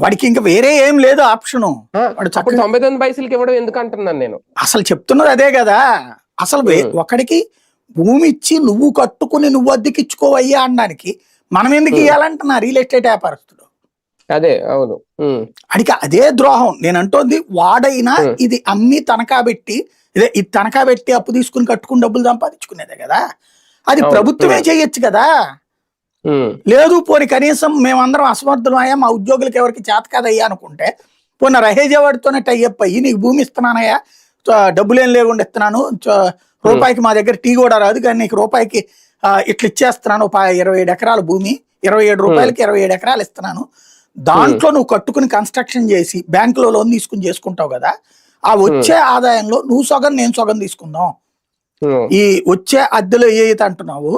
వాడికి ఇంకా వేరే ఏం లేదు ఆప్షన్ అప్పుడు తొంభై తొమ్మిది పైసలకి ఇవ్వడం ఎందుకు అంటున్నాను నేను అసలు చెప్తున్నది అదే కదా అసలు. ఒకడికి భూమి ఇచ్చి నువ్వు కట్టుకుని నువ్వు అద్దెకిచ్చుకోవయ్యా అనడానికి మనం ఎందుకు. ఇవ్వాలంటున్నా రియల్ ఎస్టేట్ వ్యాపారస్తుడు అదే అవును అడికి అదే ద్రోహం నేను అంటోంది వాడైనా. ఇది అమ్మి తనఖా పెట్టి ఇదే ఇది తనఖా పెట్టి అప్పు తీసుకుని కట్టుకుని డబ్బులు సంపాదించుకునేదే కదా అది. ప్రభుత్వమే. చేయొచ్చు కదా లేదు పోని కనీసం మేమందరం అసమర్థులమయ్యా మా ఉద్యోగులకు ఎవరికి చేత కాదయ్యా అనుకుంటే పోనీ రహేజవాడితోనే టైఅప్ అయ్యి నీకు భూమి ఇస్తున్నానయ్యా డబ్బులేం లేకుండా ఇస్తున్నాను రూపాయికి మా దగ్గర టీ కూడా రాదు కానీ నీకు రూపాయికి ఇట్లా ఇచ్చేస్తున్నాను ఒక ఇరవై ఏడు ఎకరాల భూమి ఇరవై ఏడు రూపాయలకి ఇరవై ఏడు ఎకరాలు ఇస్తున్నాను. దాంట్లో నువ్వు కట్టుకుని కన్స్ట్రక్షన్ చేసి బ్యాంకులో లోన్ తీసుకుని చేసుకుంటావు కదా ఆ వచ్చే ఆదాయంలో నువ్వు సగం నేను సగం తీసుకుందాం. ఈ వచ్చే అద్దెలో ఏ అయితే అంటున్నావు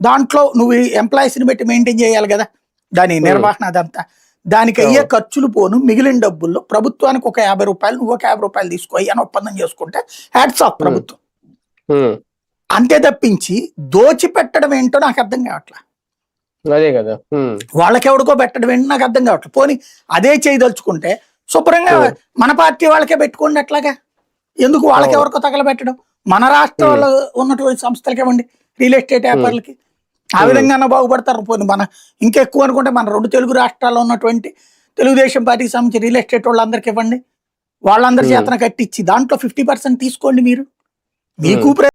దాంట్లో నువ్వు ఎంప్లాయీస్ని బట్టి మెయింటైన్ చేయాలి కదా. దాని నిర్వహణ అదంతా. దానికి అయ్యే. ఖర్చులు పోను. మిగిలిన డబ్బుల్లో ప్రభుత్వానికి ఒక యాభై రూపాయలు నువ్వు ఒక యాభై రూపాయలు తీసుకో అని ఒప్పందం చేసుకుంటే హ్యాట్స్ ఆఫ్ ప్రభుత్వం. అంతే తప్పించి దోచి పెట్టడం ఏంటో నాకు అర్థం కావట్లా. అదే కదా. వాళ్ళకెవడికో పెట్టడం ఏంటో నాకు అర్థం కావట్లేదు పోనీ అదే చేయదలుచుకుంటే శుభ్రంగా. మన పార్టీ వాళ్ళకే పెట్టుకోండి అట్లాగా. ఎందుకు వాళ్ళకి అవును. ఎవరికో తగలబెట్టడం? మన రాష్ట్రంలో ఉన్నటువంటి సంస్థలకి ఇవ్వండి రియల్ ఎస్టేట్ వ్యాపారులకి. ఆ. విధంగా బాగుపడతారు పోనీ మన ఇంకెక్కువ అనుకుంటే మన రెండు తెలుగు రాష్ట్రాల్లో ఉన్నటువంటి తెలుగుదేశం పార్టీకి సంబంధించి రియల్ ఎస్టేట్ వాళ్ళందరికీ ఇవ్వండి వాళ్ళందరి. చేతన కట్టించి దాంట్లో ఫిఫ్టీ పర్సెంట్ తీసుకోండి మీరు మీకు